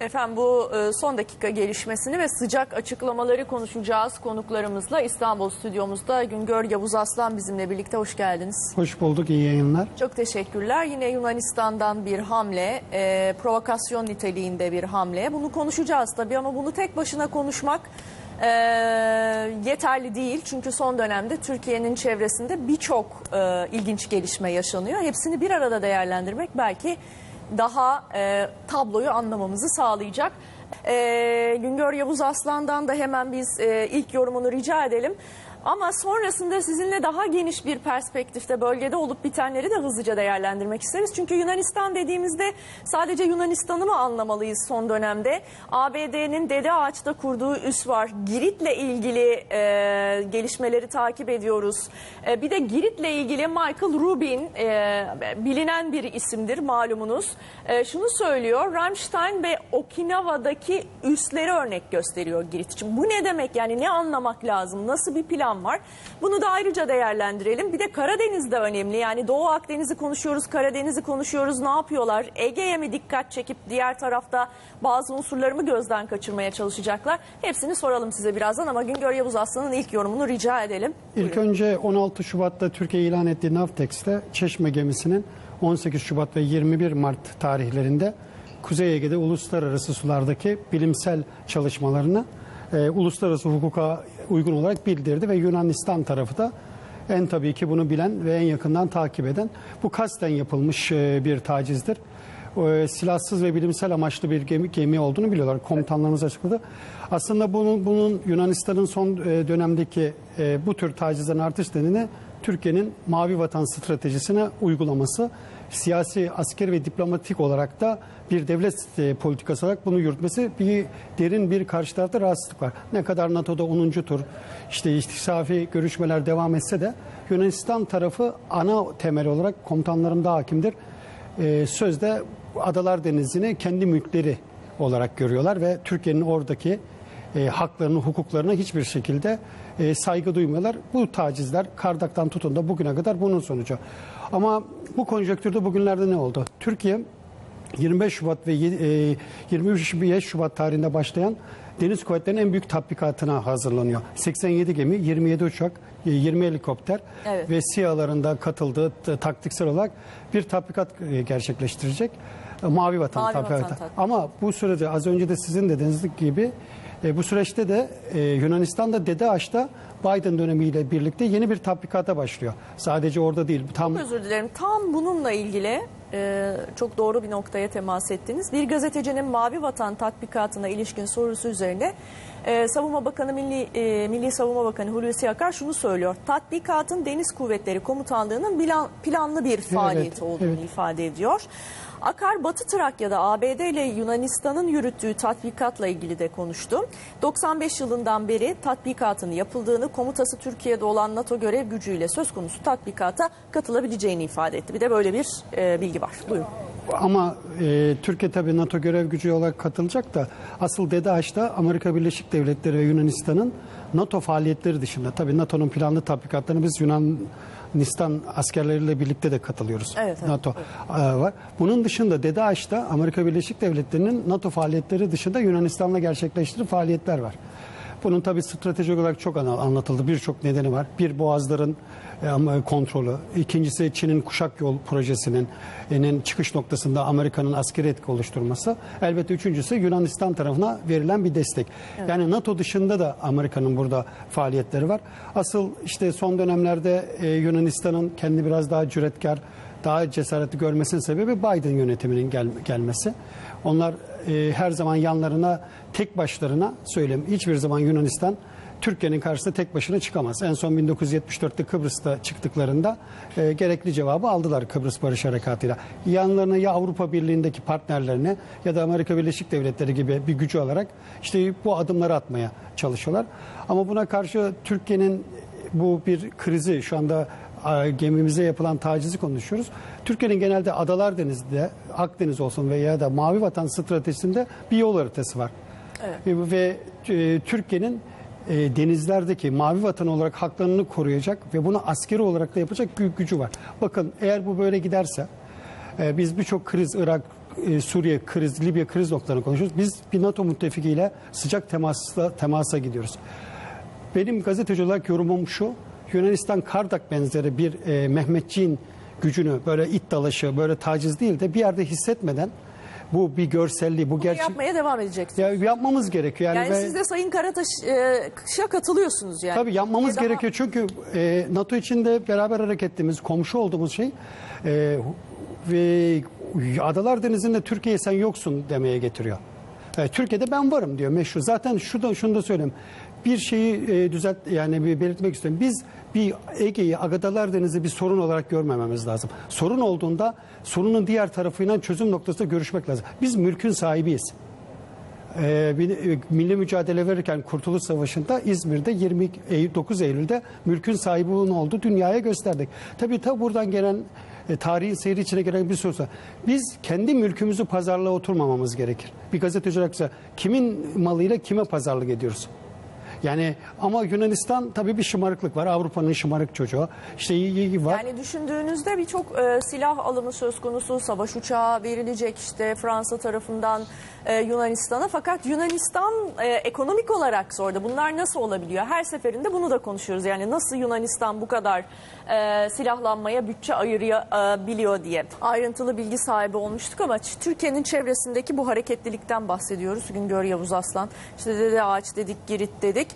Efendim bu e, son dakika gelişmesini ve sıcak açıklamaları konuşacağız konuklarımızla. İstanbul stüdyomuzda Güngör Yavuz Aslan bizimle birlikte hoş geldiniz. Hoş bulduk, iyi yayınlar. Çok teşekkürler. Yine Yunanistan'dan bir hamle, e, provokasyon niteliğinde bir hamle. Bunu konuşacağız tabii ama bunu tek başına konuşmak e, yeterli değil. Çünkü son dönemde Türkiye'nin çevresinde birçok e, ilginç gelişme yaşanıyor. Hepsini bir arada değerlendirmek belki daha e, tabloyu anlamamızı sağlayacak. E, Güngör Yavuz Aslan'dan da hemen biz e, ilk yorumunu rica edelim. Ama sonrasında sizinle daha geniş bir perspektifte bölgede olup bitenleri de hızlıca değerlendirmek isteriz. Çünkü Yunanistan dediğimizde sadece Yunanistan'ı mı anlamalıyız son dönemde? ABD'nin Dede Ağaç'ta kurduğu üs var. Girit'le ilgili e, gelişmeleri takip ediyoruz. E, bir de Girit'le ilgili Michael Rubin e, bilinen bir isimdir malumunuz. E, şunu söylüyor, Rammstein ve Okinawa'daki üsleri örnek gösteriyor Girit için. Bu ne demek yani ne anlamak lazım? Nasıl bir plan var? Bunu da ayrıca değerlendirelim. Bir de Karadeniz de önemli. Yani Doğu Akdeniz'i konuşuyoruz, Karadeniz'i konuşuyoruz. Ne yapıyorlar? Ege'ye mi dikkat çekip diğer tarafta bazı unsurları mı gözden kaçırmaya çalışacaklar? Hepsini soralım size birazdan ama Güngör Yavuz Aslan'ın ilk yorumunu rica edelim. İlk önce 16 Şubat'ta Türkiye ilan ettiği Navtex'te Çeşme gemisinin 18 Şubat ve 21 Mart tarihlerinde Kuzey Ege'de uluslararası sulardaki bilimsel çalışmalarını e, uluslararası hukuka uygun olarak bildirdi ve Yunanistan tarafı da en tabii ki bunu bilen ve en yakından takip eden bu kasten yapılmış e, bir tacizdir. E, silahsız ve bilimsel amaçlı bir gemi, gemi olduğunu biliyorlar. Komutanlarımız açıkladı. Aslında bunun, bunun Yunanistan'ın son e, dönemdeki e, bu tür tacizlerin artış nedeni Türkiye'nin mavi vatan stratejisine uygulaması. Siyasi, askeri ve diplomatik olarak da bir devlet e, politikası olarak bunu yürütmesi bir derin bir karşı tarafta rahatsızlık var. Ne kadar NATO'da 10. tur işte istiksafi görüşmeler devam etse de Yunanistan tarafı ana temel olarak komutanlarında hakimdir. E, sözde Adalar Denizi'ni kendi mülkleri olarak görüyorlar ve Türkiye'nin oradaki e, haklarını, hukuklarına hiçbir şekilde e, saygı duymuyorlar. Bu tacizler Kardak'tan tutun da bugüne kadar bunun sonucu. Ama bu konjonktürde bugünlerde ne oldu? Türkiye 25 Şubat ve yedi- e, 23 Şubat tarihinde başlayan Deniz Kuvvetleri'nin en büyük tatbikatına hazırlanıyor. 87 gemi, 27 uçak, e, 20 helikopter Evet. ve SİHA'ların da katıldığı taktiksel olarak bir tatbikat e, gerçekleştirecek. E, Mavi Vatan Mavi Vatan tatbikatı. Ama bu sürede az önce de sizin dediğiniz gibi e, bu süreçte de e, Yunanistan'da Dede Ağaç'ta Biden dönemiyle birlikte yeni bir tatbikata başlıyor. Sadece orada değil. Tam Özür dilerim. Tam bununla ilgili e, çok doğru bir noktaya temas ettiniz. Bir gazetecinin Mavi Vatan tatbikatına ilişkin sorusu üzerine e, Savunma Bakanı Milli, e, Milli Savunma Bakanı Hulusi Akar şunu söylüyor. Tatbikatın Deniz Kuvvetleri Komutanlığı'nın plan- planlı bir faaliyeti olduğunu evet. ifade ediyor. Akar Batı Trakya'da ABD ile Yunanistan'ın yürüttüğü tatbikatla ilgili de konuştu. 95 yılından beri tatbikatın yapıldığını, komutası Türkiye'de olan NATO görev gücüyle söz konusu tatbikata katılabileceğini ifade etti. Bir de böyle bir e, bilgi var. Buyurun. Ama e, Türkiye tabii NATO görev gücü olarak katılacak da asıl Dede Ağaç'ta Amerika Birleşik Devletleri ve Yunanistan'ın NATO faaliyetleri dışında tabii NATO'nun planlı tatbikatlarına biz Yunanistan askerleriyle birlikte de katılıyoruz. Evet, evet, NATO e, var. Bunun dışında Dede Ağaç'ta Amerika Birleşik Devletleri'nin NATO faaliyetleri dışında Yunanistan'la gerçekleştirdiği faaliyetler var. Bunun tabii stratejik olarak çok anlatıldı. Birçok nedeni var. Bir boğazların e, kontrolü. İkincisi Çin'in kuşak yol projesinin inin çıkış noktasında Amerika'nın askeri etki oluşturması. Elbette üçüncüsü Yunanistan tarafına verilen bir destek. Yani NATO dışında da Amerika'nın burada faaliyetleri var. Asıl işte son dönemlerde e, Yunanistan'ın kendi biraz daha cüretkar, daha cesaretli görmesinin sebebi Biden yönetiminin gel- gelmesi. Onlar e, her zaman yanlarına tek başlarına söyleyeyim hiçbir zaman Yunanistan Türkiye'nin karşısında tek başına çıkamaz. En son 1974'te Kıbrıs'ta çıktıklarında e, gerekli cevabı aldılar Kıbrıs Barış Harekatı'yla. Yanlarına ya Avrupa Birliği'ndeki partnerlerine ya da Amerika Birleşik Devletleri gibi bir gücü olarak işte bu adımları atmaya çalışıyorlar. Ama buna karşı Türkiye'nin bu bir krizi şu anda gemimize yapılan tacizi konuşuyoruz. Türkiye'nin genelde Adalar Denizi'de Akdeniz olsun veya da Mavi Vatan stratejisinde bir yol haritası var. E, Ve e, Türkiye'nin e, denizlerdeki mavi vatan olarak haklarını koruyacak ve bunu askeri olarak da yapacak büyük gücü var. Bakın eğer bu böyle giderse e, biz birçok kriz Irak e, Suriye kriz, Libya kriz noktalarını konuşuyoruz. Biz bir NATO müttefikiyle sıcak temasla, temasa gidiyoruz. Benim gazeteci olarak yorumum şu. Yunanistan Kardak benzeri bir e, Mehmetçiğin gücünü böyle it dalaşı, böyle taciz değil de bir yerde hissetmeden bu bir görselliği, bu gerçek yapmaya devam edeceksiniz. ya yapmamız gerekiyor. Yani, Yani ve- siz de Sayın Karataş'a katılıyorsunuz yani. Tabii yapmamız Daha- gerekiyor çünkü e, NATO içinde beraber hareket ettiğimiz, komşu olduğumuz şey e, ve Adalar Denizi'nde Türkiye sen yoksun demeye getiriyor. E, Türkiye'de ben varım diyor meşru. Zaten şu da şunu da söyleyeyim. Bir şeyi e, düzelt yani bir belirtmek istiyorum. Biz bir Ege'yi Adalar Denizi bir sorun olarak görmememiz lazım. Sorun olduğunda sorunun diğer tarafıyla çözüm noktasında görüşmek lazım. Biz mülkün sahibiyiz. Ee, e, milli mücadele verirken Kurtuluş Savaşı'nda İzmir'de 29 Eylül'de mülkün sahibinin olduğu dünyaya gösterdik. Tabii tabii buradan gelen e, tarihin seyri içine gelen bir soru. Biz kendi mülkümüzü pazarlığa oturmamamız gerekir. Bir gazeteci olarak kimin malıyla kime pazarlık ediyoruz? Yani ama Yunanistan tabii bir şımarıklık var. Avrupa'nın şımarık çocuğu. İşte var. Yani düşündüğünüzde birçok e, silah alımı söz konusu, savaş uçağı verilecek işte Fransa tarafından e, Yunanistan'a. Fakat Yunanistan e, ekonomik olarak zorda. Bunlar nasıl olabiliyor? Her seferinde bunu da konuşuyoruz. Yani nasıl Yunanistan bu kadar e, silahlanmaya bütçe ayırabiliyor diye. Ayrıntılı bilgi sahibi olmuştuk ama Türkiye'nin çevresindeki bu hareketlilikten bahsediyoruz. Güngör Yavuz Aslan. İşte Dede Ağaç dedik, Girit dedik.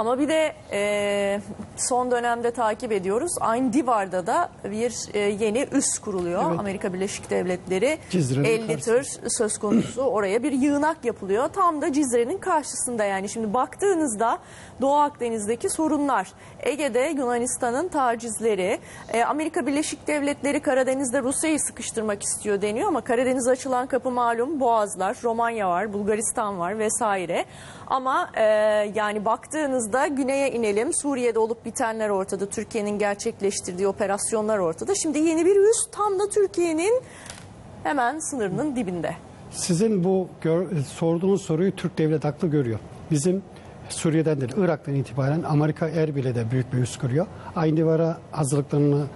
Ama bir de e, son dönemde takip ediyoruz. Aynı Divar'da da bir e, yeni üs kuruluyor. Evet. Amerika Birleşik Devletleri Cizre'nin 50 tır söz konusu. Oraya bir yığınak yapılıyor. Tam da Cizre'nin karşısında yani. Şimdi baktığınızda Doğu Akdeniz'deki sorunlar, Ege'de Yunanistan'ın tacizleri, e, Amerika Birleşik Devletleri Karadeniz'de Rusya'yı sıkıştırmak istiyor deniyor ama Karadeniz açılan kapı malum Boğazlar, Romanya var, Bulgaristan var vesaire. Ama e, yani baktığınızda güneye inelim. Suriye'de olup bitenler ortada. Türkiye'nin gerçekleştirdiği operasyonlar ortada. Şimdi yeni bir üs tam da Türkiye'nin hemen sınırının dibinde. Sizin bu gör- sorduğunuz soruyu Türk devlet haklı görüyor. Bizim Suriye'den değil, Irak'tan itibaren Amerika Erbil'e de büyük bir üs kuruyor. Aynı divara hazırlıklarını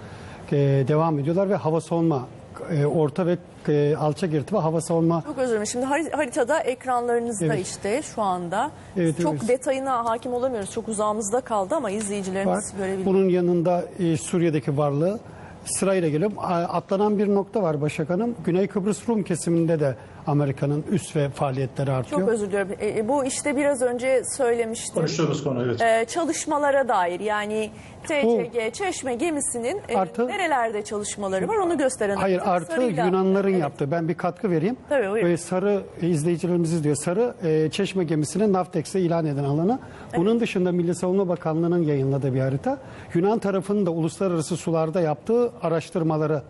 e, devam ediyorlar ve hava savunma e, orta ve e, alçak irtifa hava savunma Çok özür dilerim. Şimdi hari- haritada ekranlarınızda Evet. işte şu anda. Evet, Çok evet. detayına hakim olamıyoruz. Çok uzağımızda kaldı ama var. izleyicilerimiz görebilir. Bunun yanında e, Suriye'deki varlığı sırayla gelelim. Atlanan bir nokta var Başak Hanım. Güney Kıbrıs Rum kesiminde de Amerika'nın üs ve faaliyetleri artıyor. Çok özür diliyorum. E, e, bu işte biraz önce söylemiştim. Konuştuğumuz konu evet. E, çalışmalara dair yani TCG Çeşme gemisinin e, Artı- nerelerde çalışmaları var onu gösteren. Hayır artı Sarıyla- Yunanların Evet. yaptığı. Ben bir katkı vereyim. Tabii, buyurun. Ee, Sarı e, izleyicilerimiz izliyor. Sarı e, Çeşme gemisinin Navtex'e ilan eden alanı. Bunun dışında Milli Savunma Bakanlığı'nın yayınladığı bir harita. Yunan tarafının da uluslararası sularda yaptığı araştırmaları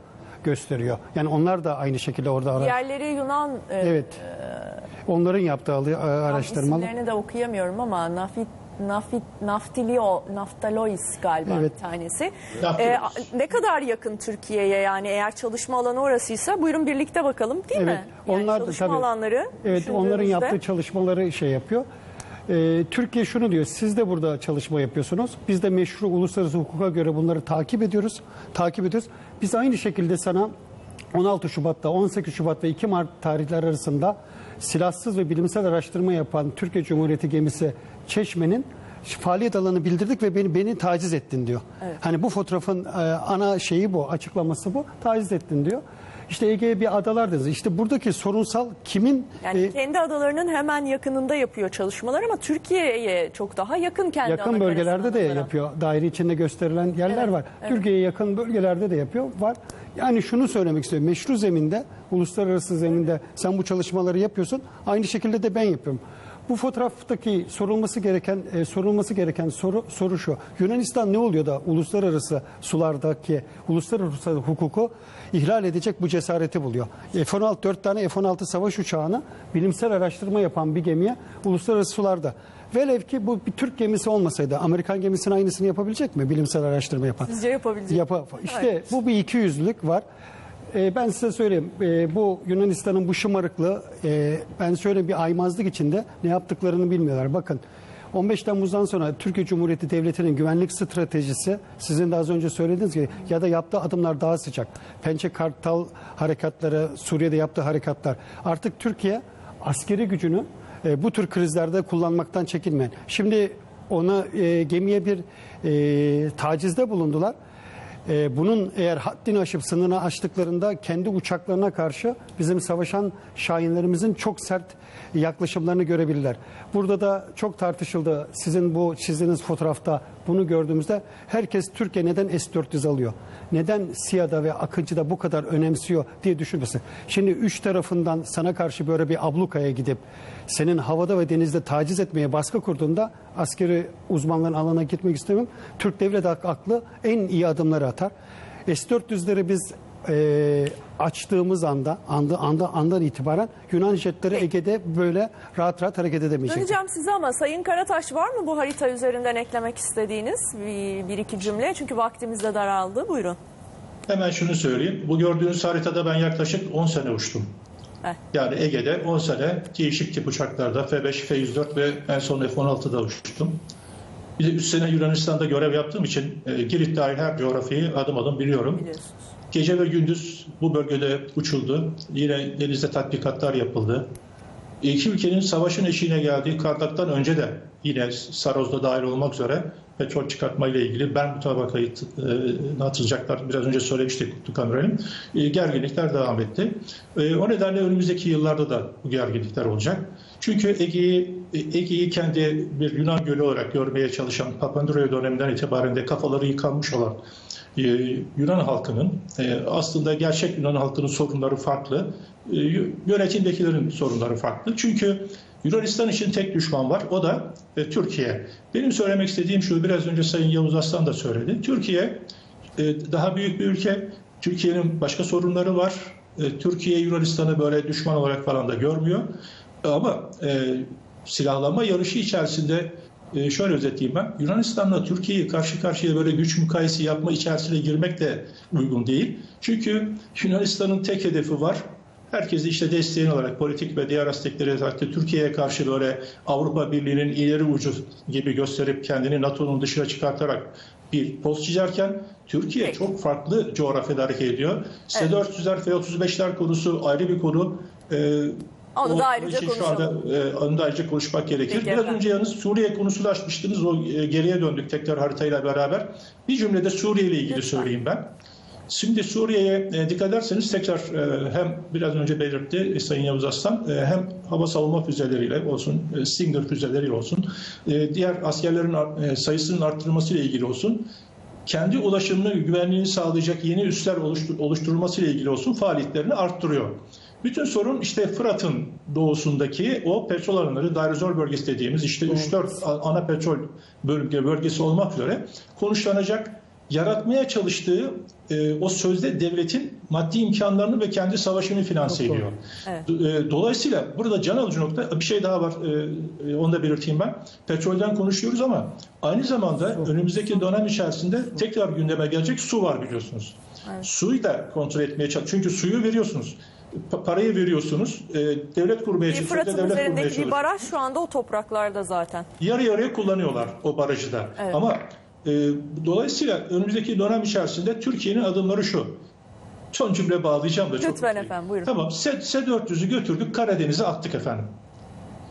gösteriyor. Yani onlar da aynı şekilde orada ara- Diğerleri Yunan e, Evet. Onların yaptığı alı- e, araştırmalar. isimlerini de okuyamıyorum ama Nafit Nafit Naftilio Naftalois galiba Evet. bir tanesi. E, a- ne kadar yakın Türkiye'ye yani eğer çalışma alanı orasıysa buyurun birlikte bakalım değil Evet, mi? Yani onlar da çalışma tabii. alanları. Evet onların yaptığı çalışmaları şey yapıyor. Ee, Türkiye şunu diyor, siz de burada çalışma yapıyorsunuz. Biz de meşru uluslararası hukuka göre bunları takip ediyoruz. Takip ediyoruz. Biz aynı şekilde sana 16 Şubat'ta, 18 Şubat ve 2 Mart tarihleri arasında silahsız ve bilimsel araştırma yapan Türkiye Cumhuriyeti gemisi Çeşme'nin faaliyet alanı bildirdik ve beni beni taciz ettin diyor. Hani bu fotoğrafın e, ana şeyi bu, açıklaması bu. Taciz ettin diyor. İşte Ege'ye bir adalar denizi. İşte buradaki sorunsal kimin Yani e, kendi adalarının hemen yakınında yapıyor çalışmalar ama Türkiye'ye çok daha yakın kendi yakın bölgelerde de sınırlara. yapıyor. Daire içinde gösterilen yerler Evet, var. Türkiye'ye yakın bölgelerde de yapıyor. Var. Yani şunu söylemek istiyorum. Meşru zeminde, uluslararası zeminde sen bu çalışmaları yapıyorsun. Aynı şekilde de ben yapıyorum. Bu fotoğraftaki sorulması gereken e, sorulması gereken soru soru şu. Yunanistan ne oluyor da uluslararası sulardaki uluslararası hukuku ihlal edecek bu cesareti buluyor. F-16 4 tane F-16 savaş uçağını bilimsel araştırma yapan bir gemiye uluslararası sularda Velev ki bu bir Türk gemisi olmasaydı Amerikan gemisinin aynısını yapabilecek mi bilimsel araştırma yapan? Sizce yapabilecek Yapa, işte bu bir iki yüzlülük var. Ee, ben size söyleyeyim ee, bu Yunanistan'ın bu şımarıklığı ee, ben şöyle bir aymazlık içinde ne yaptıklarını bilmiyorlar. Bakın 15 Temmuz'dan sonra Türkiye Cumhuriyeti Devleti'nin güvenlik stratejisi sizin de az önce söylediğiniz gibi ya da yaptığı adımlar daha sıcak. Pençe Kartal harekatları, Suriye'de yaptığı harekatlar. Artık Türkiye askeri gücünü e, bu tür krizlerde kullanmaktan çekinmeyen. Şimdi ona e, gemiye bir e, tacizde bulundular. E, bunun eğer haddini aşıp sınırını aştıklarında kendi uçaklarına karşı bizim savaşan şahinlerimizin çok sert yaklaşımlarını görebilirler. Burada da çok tartışıldı. Sizin bu çizdiğiniz fotoğrafta bunu gördüğümüzde herkes Türkiye neden S-400 alıyor? Neden SİA'da ve Akıncı'da bu kadar önemsiyor diye düşünmesin. Şimdi üç tarafından sana karşı böyle bir ablukaya gidip senin havada ve denizde taciz etmeye baskı kurduğunda askeri uzmanların alana gitmek istemiyorum. Türk devlet aklı en iyi adımları atar. S-400'leri biz e, açtığımız anda, anda, anda, andan itibaren Yunan jetleri Ege'de böyle rahat rahat hareket edemeyecek. Döneceğim size ama Sayın Karataş var mı bu harita üzerinden eklemek istediğiniz bir, bir iki cümle? Çünkü vaktimiz de daraldı. Buyurun. Hemen şunu söyleyeyim. Bu gördüğünüz haritada ben yaklaşık 10 sene uçtum. Heh. Yani Ege'de 10 sene değişik tip uçaklarda F-5, F-104 ve en son F-16'da uçtum. Bir de 3 sene Yunanistan'da görev yaptığım için e, Girit dahil her coğrafyayı adım adım biliyorum. Biliyorsunuz. Gece ve gündüz bu bölgede uçuldu. Yine denizde tatbikatlar yapıldı. İki ülkenin savaşın eşiğine geldiği Kardak'tan önce de yine Saroz'da dahil olmak üzere petrol çıkartma ile ilgili ben mutabakayı e, hatırlayacaklar. Biraz önce söylemiştik Kutlu Kamera'nın. E, gerginlikler devam etti. E, o nedenle önümüzdeki yıllarda da bu gerginlikler olacak. Çünkü Ege'yi Ege'yi kendi bir Yunan gölü olarak görmeye çalışan Papandreou döneminden itibaren de kafaları yıkanmış olan e, Yunan halkının e, aslında gerçek Yunan halkının sorunları farklı. E, yönetimdekilerin sorunları farklı. Çünkü Yunanistan için tek düşman var. O da e, Türkiye. Benim söylemek istediğim şu biraz önce Sayın Yavuz Aslan da söyledi. Türkiye e, daha büyük bir ülke. Türkiye'nin başka sorunları var. Türkiye Yunanistan'ı böyle düşman olarak falan da görmüyor. Ama e, silahlanma yarışı içerisinde e, şöyle özetleyeyim ben. Yunanistan'la Türkiye'yi karşı karşıya böyle güç mukayese yapma içerisine girmek de uygun değil. Çünkü Yunanistan'ın tek hedefi var. Herkesi işte desteğin olarak politik ve diğer aspektlere özellikle Türkiye'ye karşı böyle Avrupa Birliği'nin ileri ucu gibi gösterip kendini NATO'nun dışına çıkartarak bir post çizerken Türkiye Peki. çok farklı coğrafyada hareket ediyor. S-400'ler, F-35'ler konusu ayrı bir konu. Ee, Onu o da ayrıca için şu konuşalım. anda e, onu da ayrıca konuşmak gerekir. Peki Biraz efendim. önce yalnız Suriye konusunu açmıştınız. O e, geriye döndük tekrar haritayla beraber. Bir cümlede Suriye ile ilgili Lütfen. söyleyeyim ben. Şimdi Suriye'ye e, dikkat ederseniz tekrar e, hem biraz önce belirtti e, Sayın Yavuz Aslan hem hava savunma füzeleriyle olsun, Stinger füzeleriyle olsun, diğer askerlerin sayısının arttırılmasıyla ilgili olsun, kendi ulaşımını, güvenliğini sağlayacak yeni üsler oluştur- oluşturulmasıyla ilgili olsun faaliyetlerini arttırıyor. Bütün sorun işte Fırat'ın doğusundaki o petrol alanları, Dairizor bölgesi dediğimiz işte 3-4 a- ana petrol bölge, bölgesi olmak üzere konuşlanacak yaratmaya çalıştığı e, o sözde devletin maddi imkanlarını ve kendi savaşını finanse Çok ediyor. Evet. E, Dolayısıyla burada can alıcı nokta bir şey daha var e, e, onu da belirteyim ben. Petrolden konuşuyoruz ama aynı zamanda önümüzdeki dönem içerisinde tekrar gündeme gelecek su var biliyorsunuz. Suyu da kontrol etmeye çalış. Çünkü suyu veriyorsunuz. Pa- Parayı veriyorsunuz. E, devlet çalışıyor. Fırat'ın devlet bir çalışıyor. baraj şu anda o topraklarda zaten. Yarı yarıya kullanıyorlar o barajı da. Evet. Ama e, dolayısıyla önümüzdeki dönem içerisinde Türkiye'nin adımları şu. Son cümle bağlayacağım da çok Lütfen efendim, buyurun. Tamam S- S-400'ü götürdük Karadeniz'e attık efendim.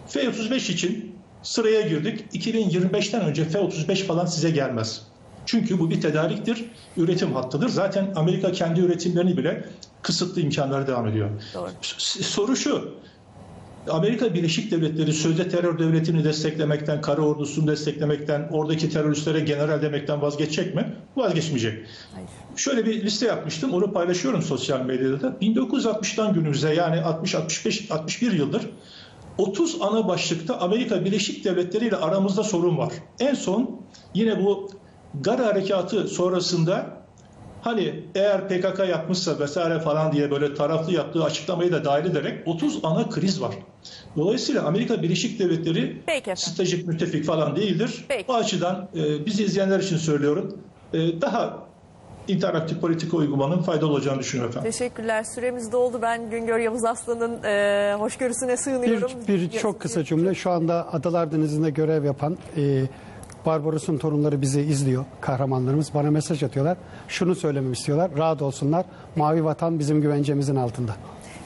F-35 için sıraya girdik. 2025'ten önce F-35 falan size gelmez. Çünkü bu bir tedariktir, üretim hattıdır. Zaten Amerika kendi üretimlerini bile kısıtlı imkanları devam ediyor. Doğru. Soru şu, Amerika Birleşik Devletleri sözde terör devletini desteklemekten, kara ordusunu desteklemekten, oradaki teröristlere general demekten vazgeçecek mi? Vazgeçmeyecek. Hayır. Şöyle bir liste yapmıştım, onu paylaşıyorum sosyal medyada da. 1960'tan günümüze yani 60-65-61 yıldır 30 ana başlıkta Amerika Birleşik Devletleri ile aramızda sorun var. En son yine bu Gara harekatı sonrasında hani eğer PKK yapmışsa vesaire falan diye böyle taraflı yaptığı açıklamayı da dahil ederek 30 ana kriz var. Dolayısıyla Amerika Birleşik Devletleri stratejik müttefik falan değildir. Peki. O açıdan e, bizi izleyenler için söylüyorum. E, daha interaktif politika uygulamanın faydalı olacağını düşünüyorum efendim. Teşekkürler. Süremiz doldu. Ben Güngör Yavuz Aslan'ın e, hoşgörüsüne sığınıyorum. Bir, bir çok kısa cümle. Şu anda Adalar Denizi'nde görev yapan e, Barbaros'un torunları bizi izliyor. Kahramanlarımız bana mesaj atıyorlar. Şunu söylememi istiyorlar. Rahat olsunlar. Mavi vatan bizim güvencemizin altında.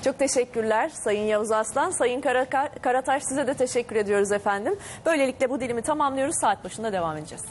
Çok teşekkürler Sayın Yavuz Aslan. Sayın Kara- Karataş size de teşekkür ediyoruz efendim. Böylelikle bu dilimi tamamlıyoruz. Saat başında devam edeceğiz.